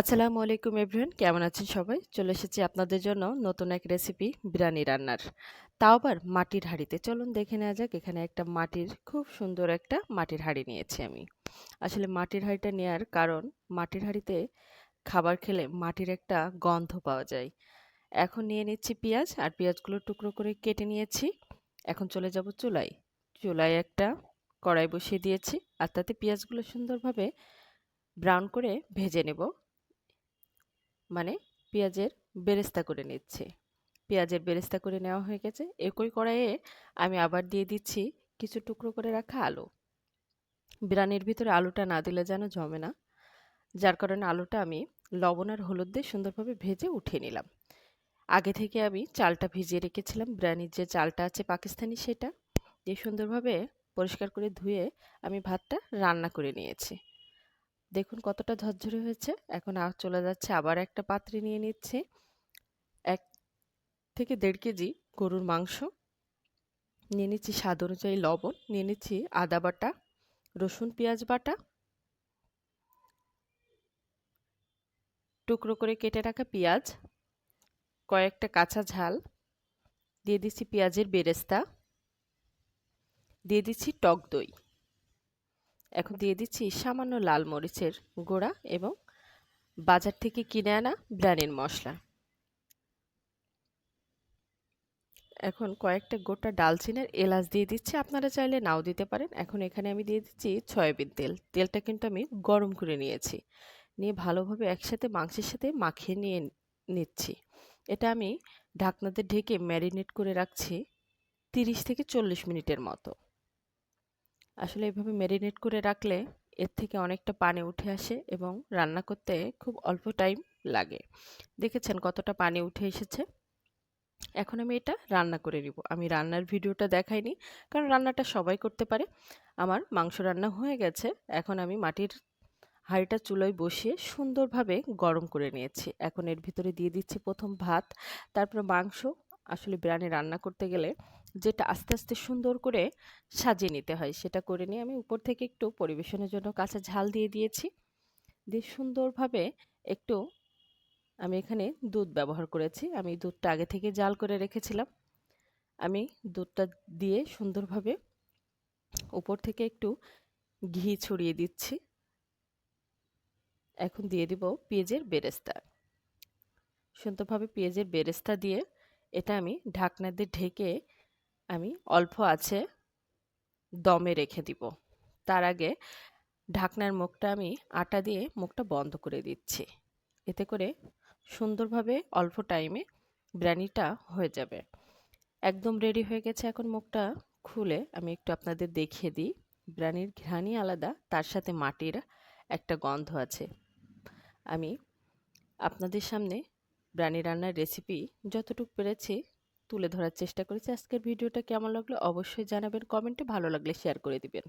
আসসালামু আলাইকুম এভরিওয়ান, কেমন আছেন সবাই? চলে এসেছি আপনাদের জন্য নতুন এক রেসিপি বিরিয়ানি রান্নার। তাও আবার মাটির হাঁড়িতে। চলুন দেখে নেওয়া যাক, এখানে একটা মাটির, খুব সুন্দর একটা মাটির হাঁড়ি নিয়েছি আমি। আসলে মাটির হাঁড়িটা নেওয়ার কারণ, মাটির হাঁড়িতে খাবার খেলে মাটির একটা গন্ধ পাওয়া যায়। এখন নিয়ে নিচ্ছি পেঁয়াজ, আর পেঁয়াজগুলো টুকরো করে কেটে নিয়েছি। এখন চলে যাব চুলায়। চুলায় একটা কড়াই বসিয়ে দিয়েছি, আর তাতে পেঁয়াজগুলো সুন্দরভাবে ব্রাউন করে ভেজে নেব। মানে পেঁয়াজের বেরেস্তা করে নিচ্ছি। পেঁয়াজের বেরেস্তা করে নেওয়া হয়ে গেছে। একই কড়াইয়ে আমি আবার দিয়ে দিচ্ছি কিছু টুকরো করে রাখা আলু। বিরিয়ানির ভিতরে আলুটা না দিলে যেন জমে না। যার কারণে আলুটা আমি লবণ আর হলুদ দিয়ে সুন্দরভাবে ভেজে উঠিয়ে নিলাম। আগে থেকে আমি চালটা ভিজিয়ে রেখেছিলাম। বিরিয়ানির যে চালটা আছে পাকিস্তানি সেটা। দিয়ে সুন্দরভাবে পরিষ্কার করে ধুয়ে আমি ভাতটা রান্না করে নিয়েছি। দেখুন কতটা ঝরঝরে হয়েছে। এখন আর চলে যাচ্ছে আবার একটা পাত্রে নিয়ে নিচ্ছে। এক থেকে দেড় কেজি গরুর মাংস। নিয়ে নিচ্ছি স্বাদ অনুযায়ী লবণ। নিয়ে নিচ্ছি আদা বাটা, রসুন, পেঁয়াজ বাটা। টুকরো করে কেটে রাখা পেঁয়াজ, কয়েকটা কাঁচা ঝাল। দিয়ে দিচ্ছি পেঁয়াজের বেরেস্তা। দিয়ে দিচ্ছি টক দই। এখন দিয়ে দিচ্ছি সামান্য লাল মরিচের গোড়া এবং বাজার থেকে কিনে আনা ব্রানির মশলা। এখন কয়েকটা গোটা ডালচিনের এলাচ দিয়ে দিচ্ছি, আপনারা চাইলে নাও দিতে পারেন। এখন এখানে আমি দিয়ে দিচ্ছি সয়াবিন তেল। তেলটা কিন্তু আমি গরম করে নিয়েছি। নিয়ে ভালোভাবে একসাথে মাংসের সাথে মাখিয়ে নিয়ে নিচ্ছি। এটা আমি ঢাকনাতে ঢেকে ম্যারিনেট করে রাখছি তিরিশ থেকে চল্লিশ মিনিটের মতো। আসলে এভাবে ম্যারিনেট করে রাখলে এর থেকে অনেকটা পানি উঠে আসে এবং রান্না করতে খুব অল্প টাইম লাগে। দেখেছেন কতটা পানি উঠে এসেছে? এখন আমি এটা রান্না করে নিব। আমি রান্নার ভিডিওটা দেখাইনি, কারণ রান্নাটা সবাই করতে পারে। আমার মাংস রান্না হয়ে গেছে, এখন আমি মাটির হাঁড়িটা চুলোয় বসিয়ে সুন্দরভাবে গরম করে নিয়েছি। এখন এর ভিতরে দিয়ে দিচ্ছি প্রথম ভাত, তারপর মাংস আসলে বিরিয়ানি রান্না করতে গেলে যেটা আস্তে আস্তে সুন্দর করে সাজিয়ে নিতে হয়, সেটা করে নিয়ে আমি উপর থেকে একটু পরিবেশনের জন্য কাঁচা ঝাল দিয়ে দিয়েছি। দিয়ে সুন্দরভাবে একটু আমি এখানে দুধ ব্যবহার করেছি। আমি দুধটা আগে থেকে জাল করে রেখেছিলাম। আমি দুধটা দিয়ে সুন্দরভাবে উপর থেকে একটু ঘি ছড়িয়ে দিচ্ছি। এখন দিয়ে দিব পেঁয়াজের বেরেস্তা। সুন্দরভাবে পেঁয়াজের বেরেস্তা দিয়ে এটা আমি ঢাকনা দিয়ে ঢেকে আমি অল্প আছে দমে রেখে দিব। তার আগে ঢাকনার মুখটা আমি আটা দিয়ে মুখটা বন্ধ করে দিচ্ছি। এতে করে সুন্দরভাবে অল্প টাইমে বিরিয়ানিটা হয়ে যাবে। একদম রেডি হয়ে গেছে এখন মুখটা। খুলে আমি একটু আপনাদের দেখিয়ে দিই। বিরিয়ানির ঘ্রাণই আলাদা, তার সাথে মাটির একটা গন্ধ আছে। আমি আপনাদের সামনে বিরিয়ানি রান্নার রেসিপি যতটুকু পেরেছি তুলে ধরার চেষ্টা করেছি। আজকের ভিডিওটা কেমন লাগল অবশ্যই জানাবেন। কমেন্টে ভালো লাগলে শেয়ার করে দিবেন।